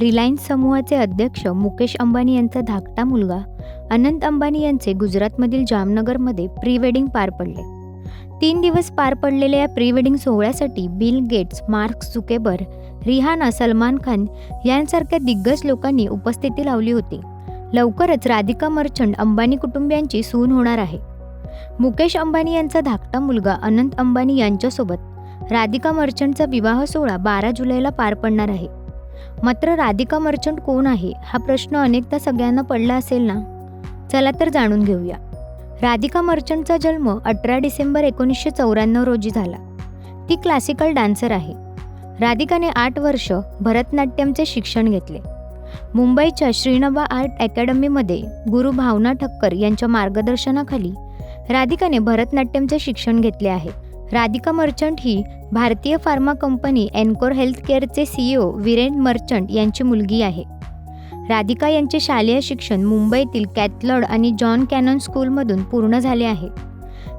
Reliance समूहाचे अध्यक्ष मुकेश अंबानी यांचा धाकटा मुलगा अनंत अंबानी यांचे गुजरातमधील जामनगरमध्ये प्री वेडिंग पार पडले. तीन दिवस पार पडलेल्या या प्री वेडिंग सोहळ्यासाठी Bill Gates Mark Zuckerberg Rihanna Salman Khan यांसारख्या दिग्गज लोकांनी उपस्थिती लावली होती. लवकरच राधिका मर्चंट अंबानी कुटुंबियांची सून होणार आहे. मुकेश अंबानी यांचा धाकटा मुलगा अनंत अंबानी यांच्यासोबत राधिका मर्चंटचा विवाह सोहळा बारा जुलैला पार पडणार आहे. मात्र राधिका मर्चंट कोण आहे? हा प्रश्न अनेकदा सगळ्यांना पडला असेल ना? चला तर जाणून घेऊया. राधिका मर्चंटचा जन्म अठरा डिसेंबर एकोणीसशे चौऱ्याण्णव रोजी झाला. ती क्लासिकल डान्सर आहे. राधिकाने आठ वर्ष भरतनाट्यमचे शिक्षण घेतले. मुंबईच्या श्रीनवा आर्ट अकॅडमीमध्ये गुरु भावना ठक्कर यांच्या मार्गदर्शनाखाली राधिकाने भरतनाट्यमचे शिक्षण घेतले आहे. राधिका मर्चंट ही भारतीय फार्मा कंपनी एनकोर हेल्थकेअरचे सीईओ विरेन मर्चंट यांची मुलगी आहे. राधिका यांचे शालेय शिक्षण मुंबईतील कॅथलॉड आणि जॉन कॅनॉन स्कूलमधून पूर्ण झाले आहे.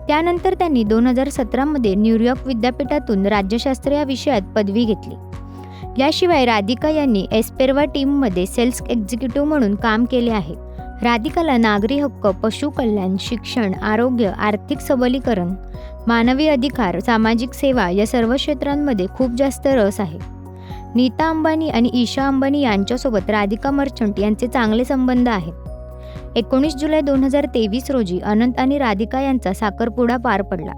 त्यानंतर त्यांनी दोन हजार सतरामध्ये न्यूयॉर्क विद्यापीठातून राज्यशास्त्र या विषयात पदवी घेतली. याशिवाय राधिका यांनी एस्पेरवा टीममध्ये सेल्स एक्झिक्युटिव्ह म्हणून काम केले आहे. राधिकाला नागरी हक्क पशु कल्याण शिक्षण आरोग्य आर्थिक सबलीकरण मानवी अधिकार सामाजिक सेवा या सर्व क्षेत्रांमध्ये खूप जास्त रस आहे. नीता अंबानी आणि ईशा अंबानी यांच्यासोबत राधिका मर्चंट यांचे चांगले संबंध आहेत. एकोणीस जुलै दोन हजार तेवीस रोजी अनंत आणि राधिका यांचा साखरपुडा पार पडला.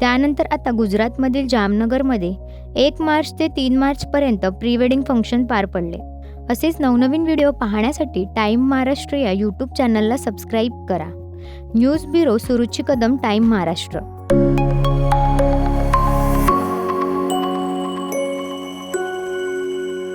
त्यानंतर आता गुजरातमधील जामनगरमध्ये एक मार्च ते तीन मार्चपर्यंत प्री वेडिंग फंक्शन पार पडले. असेच नवनवीन व्हिडिओ पाहण्यासाठी टाईम महाराष्ट्र या यूट्यूब चॅनलला सबस्क्राईब करा. News bureau Suruchi Kadam time Maharashtra.